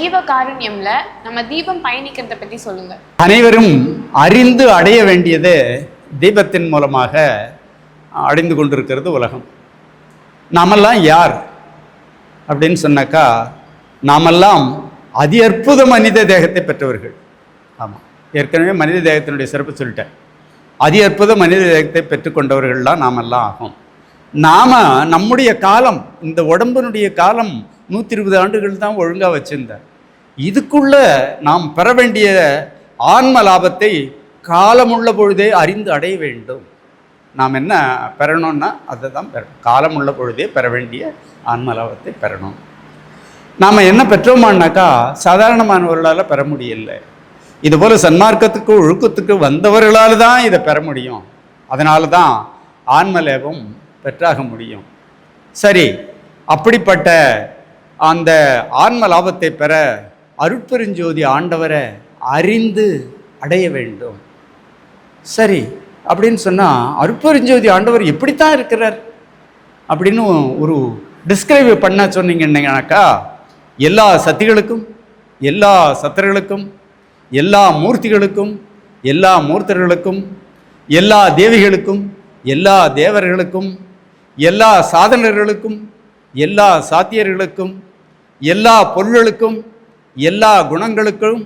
தீப நம்ம தீபம் பயணிக்கிறத பத்தி சொல்லுங்க. அனைவரும் அறிந்து அடைய வேண்டியது தீபத்தின் மூலமாக அடைந்து கொண்டிருக்கிறது உலகம். நாமெல்லாம் யார்? அப்படின்னு சொன்னாக்கா நாமெல்லாம் அதி அற்புத மனித தேகத்தை பெற்றவர்கள். ஆமாம் ஏற்கனவே மனித தேகத்தினுடைய சிறப்பு சொல்லிட்டேன். அதி அற்புத மனித தேகத்தை பெற்றுக்கொண்டவர்கள்லாம் நாமெல்லாம் ஆகும். நாம் நம்முடைய காலம் இந்த உடம்பினுடைய காலம் நூற்றி இருபது ஆண்டுகள் தான் ஒழுங்காக வச்சுருந்தேன் இதுக்குள்ள நாம் பெற வேண்டிய ஆன்ம லாபத்தை காலமுள்ள பொழுதே அறிந்து அடைய வேண்டும். நாம் என்ன பெறணும்னா அதை தான் பெறணும் காலமுள்ள பொழுதே பெற வேண்டிய ஆன்ம லாபத்தை பெறணும். நாம் என்ன பெற்றோமானாக்கா சாதாரணமானவர்களால் பெற முடியல. இதுபோல் சன்மார்க்கத்துக்கு ஒழுக்கத்துக்கு வந்தவர்களால் தான் இதை பெற முடியும். அதனால தான் ஆன்ம லேபம் பெற்றாக முடியும். சரி அப்படிப்பட்ட அந்த ஆன்ம லாபத்தை பெற அருட்பெருஞ்சோதி ஆண்டவரை அறிந்து அடைய வேண்டும். சரி அப்படின்னு சொன்னால் அருட்பெருஞ்சோதி ஆண்டவர் எப்படித்தான் இருக்கிறார்? அப்படின்னு ஒரு டிஸ்கிரைப் பண்ண சொன்னீங்கன்னாக்கா எல்லா சக்திகளுக்கும் எல்லா சத்தர்களுக்கும் எல்லா மூர்த்திகளுக்கும் எல்லா மூர்த்தர்களுக்கும் எல்லா தேவிகளுக்கும் எல்லா தேவர்களுக்கும் எல்லா சாதனர்களுக்கும் எல்லா சாத்தியர்களுக்கும் எல்லா பொருள்களுக்கும் எல்லா குணங்களுக்கும்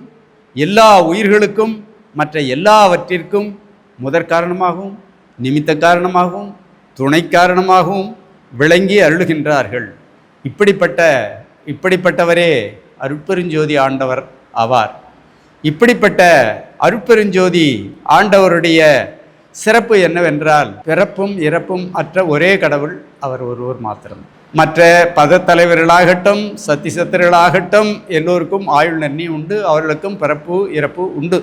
எல்லா உயிர்களுக்கும் மற்ற எல்லாவற்றிற்கும் முதற் காரணமாகவும் நிமித்த காரணமாகவும் துணை காரணமாகவும் விளங்கி அருளுகின்றார்கள். இப்படிப்பட்ட இப்படிப்பட்டவரே அருட்பெருஞ்சோதி ஆண்டவர் ஆவார். இப்படிப்பட்ட அருட்பெருஞ்சோதி ஆண்டவருடைய சிறப்பு என்னவென்றால் பிறப்பும் இறப்பும் அற்ற ஒரே கடவுள் அவர் ஒருவர் மாத்திரம். மற்ற பதத்தலைவர்களாகட்டும் சத்திசத்தர்களாகட்டும் எல்லோருக்கும் ஆயுள் நன்னி உண்டு அவர்களுக்கும் பிறப்பு இறப்பு உண்டு.